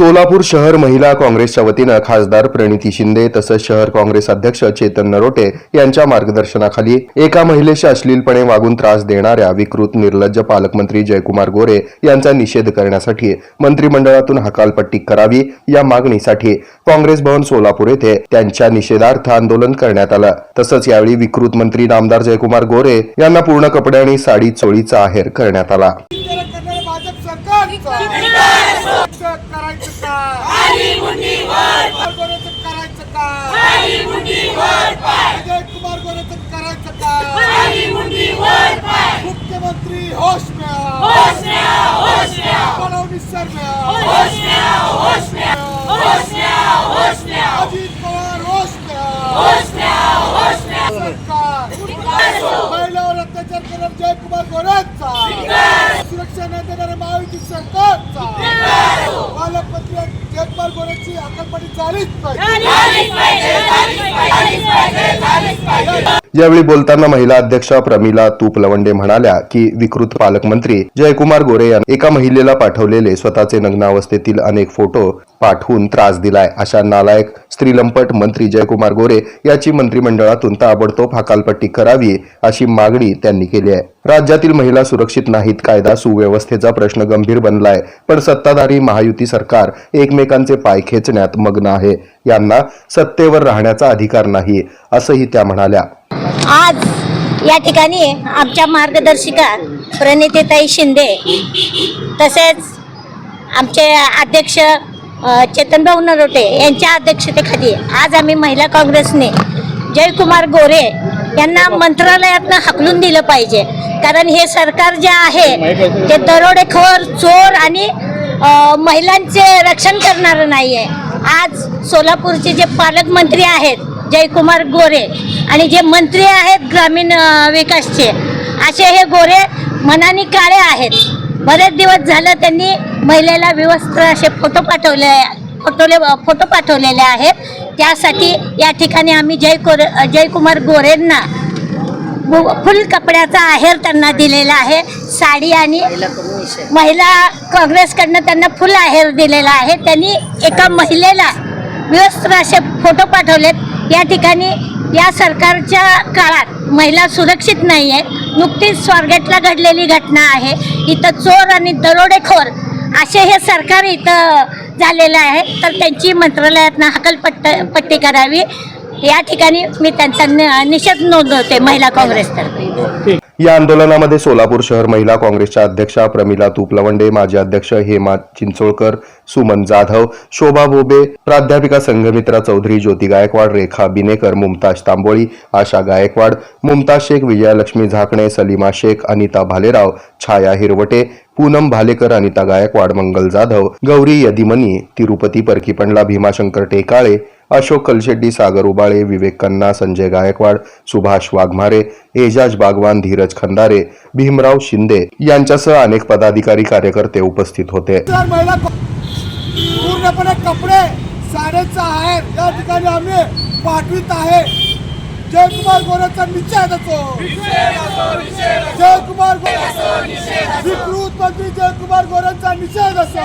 सोलापूर शहर महिला काँग्रेसच्या वतीनं खासदार प्रणिती शिंदे तसंच शहर काँग्रेस अध्यक्ष चेतन नरोटे यांच्या मार्गदर्शनाखाली एका महिलेशी अश्लीलपणे वागून त्रास देणाऱ्या विकृत निर्लज्ज पालकमंत्री जयकुमार गोरे यांचा निषेध करण्यासाठी मंत्रिमंडळातून हकालपट्टी करावी या मागणीसाठी काँग्रेस भवन सोलापूर येथे त्यांच्या निषेधार्थ आंदोलन करण्यात आलं. तसंच यावेळी विकृत मंत्री नामदार जयकुमार गोरे यांना पूर्ण कपडे आणि साडी चोळीचा आहेर करण्यात आला. केलं करणारं भाजप सरकारचं शिक्षक करायचं का? कुमार गोरेचं करायचं का? अजय कुमार गोरेचं करायचं का? मुख्यमंत्री होश फडणवीस सर अजित पवार होश में आओ. सरकार महिलावर अत्याचार करणाऱ्या जयकुमार गोरेंचा सुरक्षा न देणाऱ्या महायुती सरकारचा पालकमंत्री हकालपट्टी झालीच पाहिजे. यावेळी बोलताना महिला अध्यक्षा प्रमिला तूप लवंडे म्हणाल्या की विकृत पालकमंत्री जयकुमार गोरे यांनी एका महिलेला पाठवलेले स्वतःचे नग्नावस्थेतील अनेक फोटो पाठवून त्रास दिलाय. अशा नालायक स्त्रीलंपट मंत्री जयकुमार गोरे याची मंत्रिमंडळातून ताबडतोब हकालपट्टी करावी अशी मागणी त्यांनी केली आहे. राज्यातील महिला सुरक्षित नाहीत कायदा सुव्यवस्थेचा प्रश्न गंभीर बनलाय. पण सत्ताधारी महायुती सरकार एकमेकांचे पाय खेचण्यात मग्न आहे. यांना सत्तेवर राहण्याचा अधिकार नाही असंही त्या म्हणाल्या. आज या ठिकाणी आमच्या मार्गदर्शिका प्रणितीताई शिंदे तसेच आमचे अध्यक्ष चेतनभाऊ नरोटे यांच्या अध्यक्षतेखाली आज आम्ही महिला काँग्रेसने जयकुमार गोरे यांना मंत्रालयातनं हाकलून दिलं पाहिजे. कारण हे सरकार जे आहे ते दरोडेखोर चोर आणि महिलांचे रक्षण करणारं नाही आहे आज सोलापूरचे जे पालकमंत्री आहेत जयकुमार गोरे आणि जे मंत्री आहेत ग्रामीण विकासचे असे हे गोरे मनाने काळे आहेत. बरेच दिवस झालं त्यांनी महिलेला विवस्त्र असे फोटो पाठवले फोटोले फोटो पाठवलेले आहेत. त्यासाठी या ठिकाणी आम्ही जय कोर जयकुमार गोरेंना फुल कपड्याचा आहेर त्यांना दिलेला आहे. साडी आणि महिला काँग्रेसकडनं त्यांना फुल आहेर दिलेला आहे. त्यांनी एका महिलेला विवस्त्र असे फोटो पाठवलेत. या ठिकाणी या सरकारच्या काळात महिला सुरक्षित नाही आहेत नुकतीच स्वारगेटला घडलेली घटना आहे. इथं चोर आणि दरोडेखोर असे हे सरकार इथं झालेलं आहे. तर त्यांची मंत्रालयातनं हकलपट्ट पट्टी करावी. या ठिकाणी मी त्यांचा निषेध नोंदवते महिला काँग्रेसतर्फे. या आंदोलनामध्ये सोलापूर शहर महिला काँग्रेसच्या अध्यक्षा प्रमिला तुपलवंडे माजी अध्यक्ष हेमा चिंचोळकर सुमन जाधव शोभा बोबे प्राध्यापिका संघमित्रा चौधरी ज्योती गायकवाड रेखा बिनेकर मुमताज तांबोळी आशा गायकवाड मुमताज शेख विजयालक्ष्मी झाकणे सलीमा शेख अनिता भालेराव छाया हिरवटे पूनम भालेकर अनिता गायकवाड मंगल जाधव गौरी यदिमनी तिरुपती परकीपणला भीमाशंकर टेकाळे अशोक कलशेट्टी सागर उबाळे विवेक कन्ना संजय गायकवाड सुभाष वाघमारे एजाज बागवान धीरज खंदारे भीमराव शिंदे यांच्यासह अनेक पदाधिकारी कार्यकर्ते उपस्थित होते. पूर्णपणे कपडे साडेचा आहे या ठिकाणी आम्ही पाठवित आहे. जयकुमार गोरेचा निषेध असो जयकुमार गोरे विकृत मंत्री जयकुमार गोरेचा निषेध असो